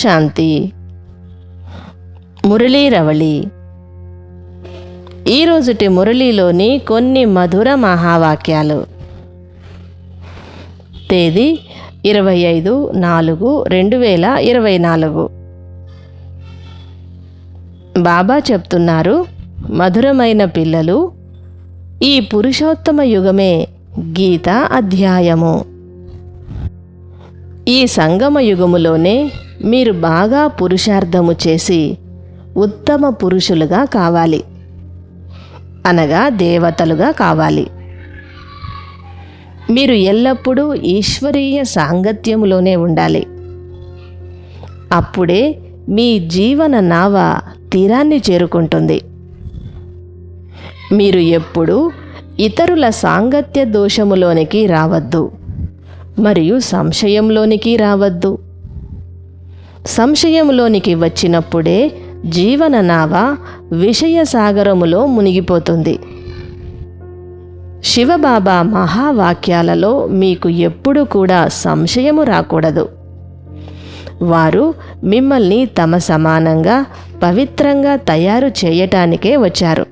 శాంతి. మురళీ రవళి. ఈరోజుటి మురళీలోని కొన్ని మధుర మహావాక్యాలు. తేదీ ఇరవై ఐదు నాలుగు రెండు వేల ఇరవై నాలుగు. బాబా చెప్తున్నారు మధురమైన పిల్లలు ఈ పురుషోత్తమ యుగమే గీత అధ్యాయము. ఈ సంగమ యుగములోనే మీరు బాగా పురుషార్థము చేసి ఉత్తమ పురుషులుగా కావాలి. అనగా దేవతలుగా కావాలి. మీరు ఎల్లప్పుడూ ఈశ్వరీయ సాంగత్యములోనే ఉండాలి. అప్పుడే మీ జీవన నావ తీరాన్ని చేరుకుంటుంది. మీరు ఎప్పుడూ ఇతరుల సాంగత్య దోషములోనికి రావద్దు. మరియు సంశయంలోనికి రావద్దు. సంశయంలోనికి వచ్చినప్పుడే జీవన నావ విషయ సాగరములో మునిగిపోతుంది. శివబాబా మహావాక్యాలలో మీకు ఎప్పుడు కూడా సంశయము రాకూడదు. వారు మిమ్మల్ని తమ సమానంగా పవిత్రంగా తయారు చేయటానికే వచ్చారు.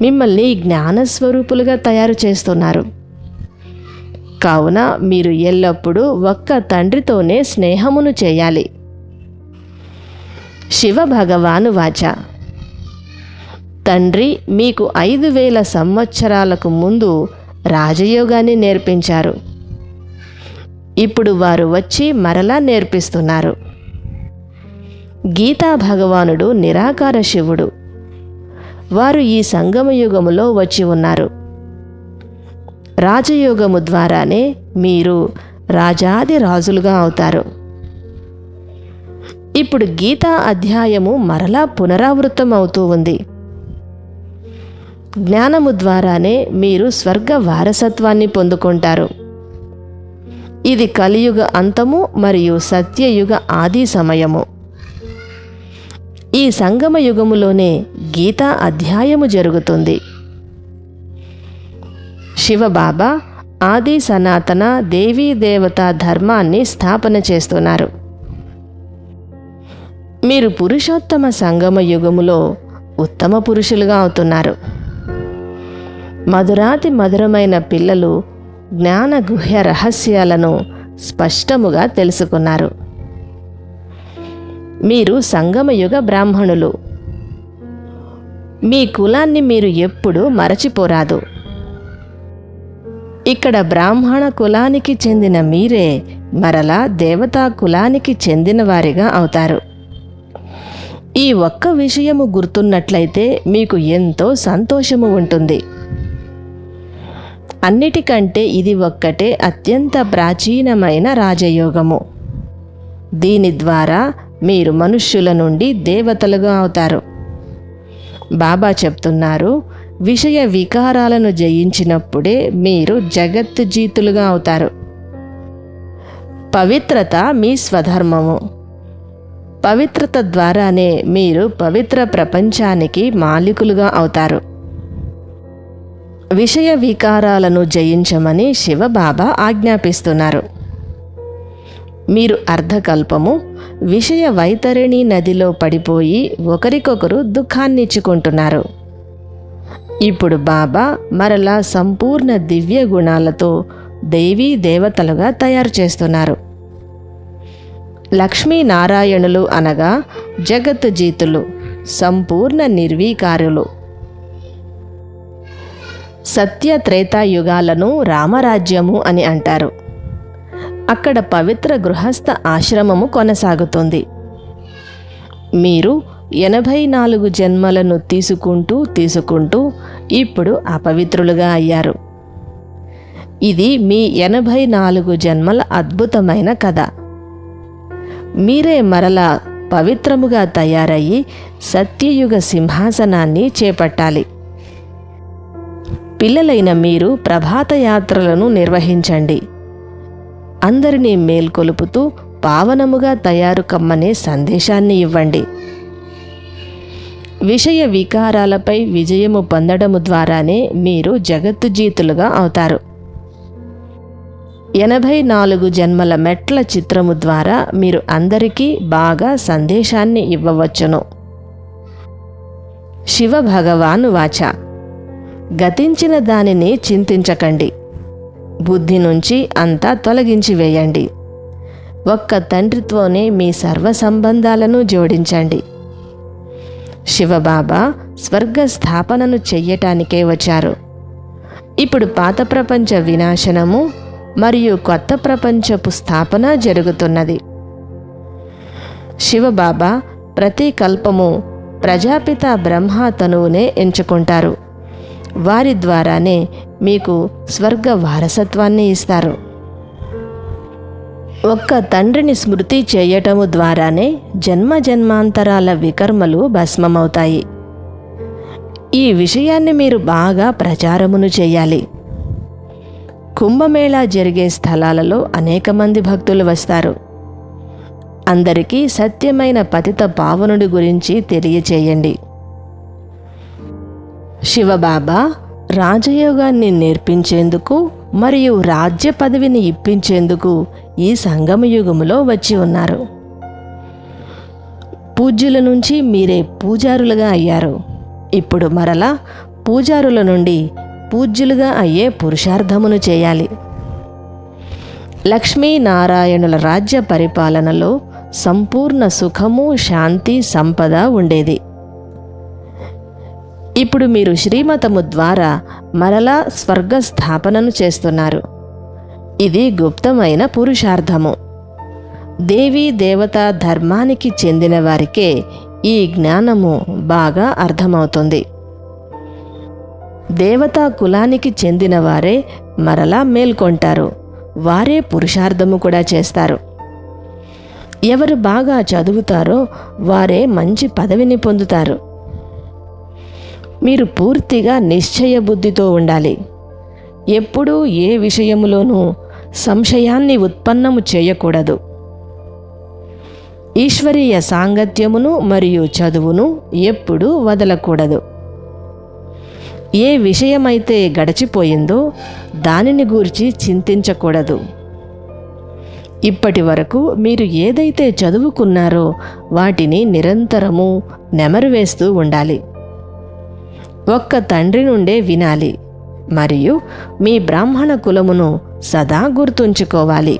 మిమ్మల్ని జ్ఞానస్వరూపులుగా తయారు చేస్తున్నారు. కావున మీరు ఎల్లప్పుడూ ఒక్క తండ్రితోనే స్నేహమును చేయాలి. శివ భగవాను వాచ. తండ్రి మీకు ఐదు వేల సంవత్సరాలకు ముందు రాజయోగాన్ని నేర్పించారు. ఇప్పుడు వారు వచ్చి మరలా నేర్పిస్తున్నారు. గీతా భగవానుడు నిరాకార శివుడు. వారు ఈ సంగమ యుగములో వచ్చి ఉన్నారు. రాజయోగము ద్వారానే మీరు రాజాది రాజులుగా అవుతారు. ఇప్పుడు గీతా అధ్యాయము మరలా పునరావృతం అవుతూ ఉంది. జ్ఞానము ద్వారానే మీరు స్వర్గ వారసత్వాన్ని పొందుకుంటారు. ఇది కలియుగ అంతము మరియు సత్యయుగ ఆది సమయము. ఈ సంగమ యుగములోనే గీతా అధ్యాయము జరుగుతుంది. శివబాబా ఆది సనాతన దేవీ దేవత ధర్మాన్ని స్థాపన చేస్తున్నారు. మీరు పురుషోత్తమ సంగమ యుగములో ఉత్తమ పురుషులుగా అవుతున్నారు. మధురాతి మధురమైన పిల్లలు జ్ఞాన గుహ్య రహస్యాలను స్పష్టముగా తెలుసుకున్నారు. మీరు సంగమయుగ బ్రాహ్మణులు. మీ కులాన్ని మీరు ఎప్పుడూ మరచిపోరాదు. ఇక్కడ బ్రాహ్మణ కులానికి చెందిన మీరే మరలా దేవతా కులానికి చెందిన వారిగా అవుతారు. ఈ ఒక్క విషయము గుర్తున్నట్లయితే మీకు ఎంతో సంతోషము ఉంటుంది. అన్నిటికంటే ఇది ఒక్కటే అత్యంత ప్రాచీనమైన రాజయోగము. దీని ద్వారా మీరు మనుష్యుల నుండి దేవతలుగా అవుతారు. బాబా చెప్తున్నారు విషయ వికారాలను జయించినప్పుడే మీరు జగత్తు జీతులుగా అవుతారు. పవిత్రత మీ స్వధర్మము. పవిత్రత ద్వారానే మీరు పవిత్ర ప్రపంచానికి మాలికులుగా అవుతారు. విషయ వికారాలను జయించమని శివబాబా ఆజ్ఞాపిస్తున్నారు. మీరు అర్ధకల్పము విషయ వైతరిణి నదిలో పడిపోయి ఒకరికొకరు దుఃఖాన్నిచ్చుకుంటున్నారు. ఇప్పుడు బాబా మరలా సంపూర్ణ దివ్య గుణాలతో దేవీ దేవతలుగా తయారు చేస్తున్నారు. లక్ష్మీనారాయణులు అనగా జగత్ జీతులు సంపూర్ణ నిర్వీకారులు. సత్య త్రేతాయుగాలను రామరాజ్యము అని అంటారు. అక్కడ పవిత్ర గృహస్థ ఆశ్రమము కొనసాగుతుంది. మీరు ఎనభై నాలుగు జన్మలను తీసుకుంటూ తీసుకుంటూ ఇప్పుడు అపవిత్రులుగా అయ్యారు. ఇది మీ ఎనభై నాలుగు జన్మల అద్భుతమైన కథ. మీరే మరలా పవిత్రముగా తయారయ్యి సత్యయుగ సింహాసనాన్ని చేపట్టాలి. పిల్లలైన మీరు ప్రభాత యాత్రలను నిర్వహించండి. అందరినీ మేల్కొలుపుతూ పావనముగా తయారు కమ్మనే సందేశాన్ని ఇవ్వండి. విషయ వికారాలపై విజయము పొందడము ద్వారానే మీరు జగత్తు జీతులుగా అవుతారు. ఎనభై నాలుగు జన్మల మెట్ల చిత్రము ద్వారా మీరు అందరికీ బాగా సందేశాన్ని ఇవ్వవచ్చును. శివ భగవాను వాచ. గతించిన దానిని చింతించకండి. బుద్ధి నుంచి అంతా తొలగించి వేయండి. ఒక్క తండ్రితోనే మీ సర్వ సంబంధాలను జోడించండి. శివబాబా స్వర్గ స్థాపనను చెయ్యటానికే వచ్చారు. ఇప్పుడు పాత ప్రపంచ వినాశనము మరియు కొత్త ప్రపంచపు స్థాపన జరుగుతున్నది. శివబాబా ప్రతి కల్పము ప్రజాపిత బ్రహ్మ తనువునే ఎంచుకుంటారు. వారి ద్వారానే మీకు స్వర్గ వారసత్వాన్ని ఇస్తారు. ఒక్క తండ్రిని స్మృతి చేయటము ద్వారానే జన్మ జన్మాంతరాల వికర్మలు భస్మమవుతాయి. ఈ విషయాన్ని మీరు బాగా ప్రచారమును చేయాలి. కుంభమేళా జరిగే స్థలాలలో అనేక మంది భక్తులు వస్తారు. అందరికీ సత్యమైన పతిత పావనుడి గురించి తెలియచేయండి. శివబాబా రాజయోగాన్ని నేర్పించేందుకు మరియు రాజ్య పదవిని ఇప్పించేందుకు ఈ సంగమయుగములో వచ్చి ఉన్నారు. పూజ్యుల నుంచి మీరే పూజారులుగా అయ్యారు. ఇప్పుడు మరలా పూజారుల నుండి పూజ్యులుగా అయ్యే పురుషార్థమును చేయాలి. లక్ష్మీనారాయణుల రాజ్య పరిపాలనలో సంపూర్ణ సుఖము శాంతి సంపద ఉండేది. ఇప్పుడు మీరు శ్రీమతము ద్వారా మరలా స్వర్గ స్థాపనను చేస్తున్నారు. ఇది గుప్తమైన పురుషార్థము. దేవీ దేవతా ధర్మానికి చెందిన వారికే ఈ జ్ఞానము బాగా అర్థమవుతుంది. దేవతా కులానికి చెందిన వారే మరలా మేల్కొంటారు. వారే పురుషార్థము కూడా చేస్తారు. ఎవరు బాగా చదువుతారో వారే మంచి పదవిని పొందుతారు. మీరు పూర్తిగా నిశ్చయ బుద్ధితో ఉండాలి. ఎప్పుడూ ఏ విషయములోనూ సంశయాన్ని ఉత్పన్నము చేయకూడదు. ఈశ్వరీయ సాంగత్యమును మరియు చదువును ఎప్పుడూ వదలకూడదు. ఏ విషయమైతే గడిచిపోయిందో దానిని గూర్చి చింతించకూడదు. ఇప్పటి వరకు మీరు ఏదైతే చదువుకున్నారో వాటిని నిరంతరము నెమరు వేస్తూ ఉండాలి. ఒక్క తండ్రి నుండే వినాలి. మరియు మీ బ్రాహ్మణ కులమును సదా గుర్తుంచుకోవాలి.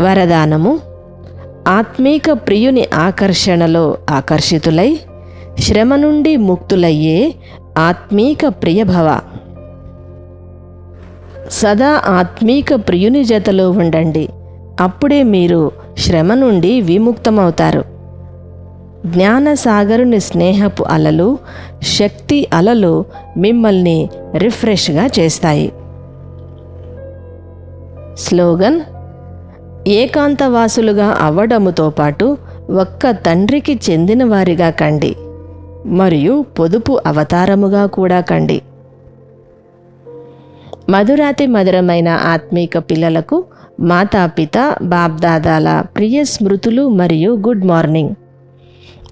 వరదానము ఆత్మీక ప్రియుని ఆకర్షణలో ఆకర్షితులై శ్రమ నుండి ముక్తులయ్యే ఆత్మీక ప్రియభవ. సదా ఆత్మీక ప్రియుని జతలో ఉండండి. అప్పుడే మీరు శ్రమ నుండి విముక్తమవుతారు. జ్ఞానసాగరుని స్నేహపు అలలు శక్తి అలలు మిమ్మల్ని రిఫ్రెష్గా చేస్తాయి. స్లోగన్ ఏకాంతవాసులుగా అవ్వడముతో పాటు ఒక్క తండ్రికి చెందిన వారిగా కండి మరియు పొదుపు అవతారముగా కూడా కండి. మధురాతి మధురమైన ఆత్మీక పిల్లలకు మాతాపిత బాబ్దాదాల ప్రియ స్మృతులు మరియు గుడ్ మార్నింగ్.